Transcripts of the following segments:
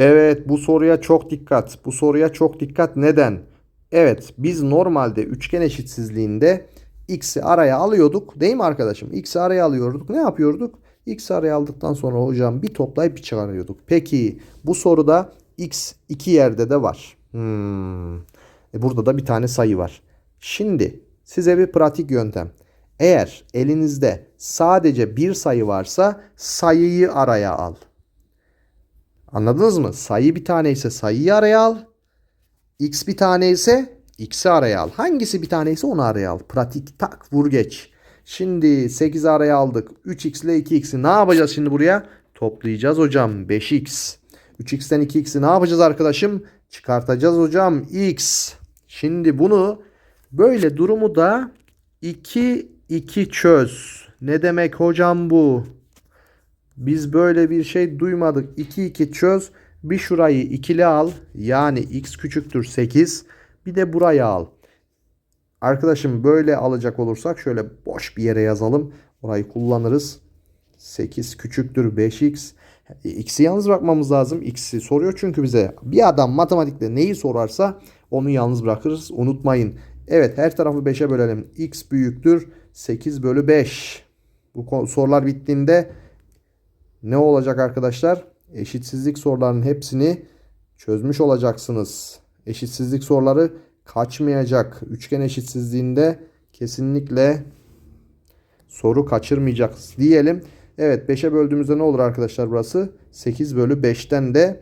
Evet bu soruya çok dikkat. Bu soruya çok dikkat. Neden? Evet biz normalde üçgen eşitsizliğinde x'i araya alıyorduk. Değil mi arkadaşım? X'i araya alıyorduk. Ne yapıyorduk? X'i araya aldıktan sonra hocam bir toplayıp bir çıkarıyorduk. Peki bu soruda x iki yerde de var. Hmm. E burada da bir tane sayı var. Şimdi size bir pratik yöntem. Eğer elinizde sadece bir sayı varsa sayıyı araya al. Anladınız mı? Sayı bir tane ise sayıyı araya al. X bir tane ise x'i araya al. Hangisi bir tane ise onu araya al. Pratik tak vur geç. Şimdi 8'i araya aldık. 3x ile 2x'i ne yapacağız şimdi buraya? Toplayacağız hocam. 5x. 3x'ten 2x'i ne yapacağız arkadaşım? Çıkartacağız hocam. x. Şimdi bunu böyle durumu da 2 2 çöz. Ne demek hocam bu? Biz böyle bir şey duymadık. 2 2 çöz. Bir şurayı ikili al. Yani x küçüktür 8. Bir de burayı al. Arkadaşım böyle alacak olursak şöyle boş bir yere yazalım. Orayı kullanırız. 8 küçüktür 5x. E, X'i yalnız bırakmamız lazım. X'i soruyor çünkü bize. Bir adam matematikte neyi sorarsa onu yalnız bırakırız. Unutmayın. Evet her tarafı 5'e bölelim. X büyüktür 8 bölü 5. Bu sorular bittiğinde ne olacak arkadaşlar? Eşitsizlik sorularının hepsini çözmüş olacaksınız. Eşitsizlik soruları kaçmayacak. Üçgen eşitsizliğinde kesinlikle soru kaçırmayacaksınız diyelim. Evet 5'e böldüğümüzde ne olur arkadaşlar burası? 8 bölü 5'ten de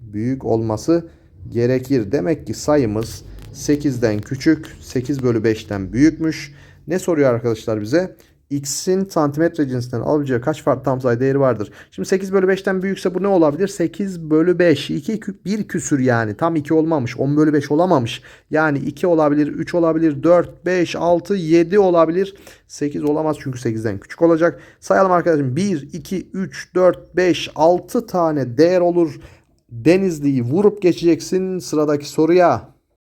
büyük olması gerekir. Demek ki sayımız 8'den küçük, 8 bölü 5'ten büyükmüş. Ne soruyor arkadaşlar bize? X'in santimetre cinsinden alabileceği kaç farklı tam sayı değeri vardır? Şimdi 8 bölü 5'ten büyükse bu ne olabilir? 8 bölü 5. 2, 1 küsür yani. Tam 2 olmamış. 10 bölü 5 olamamış. Yani 2 olabilir, 3 olabilir, 4, 5, 6, 7 olabilir. 8 olamaz çünkü 8'den küçük olacak. Sayalım arkadaşım. 1, 2, 3, 4, 5, 6 tane değer olur. Denizli'yi vurup geçeceksin sıradaki soruya.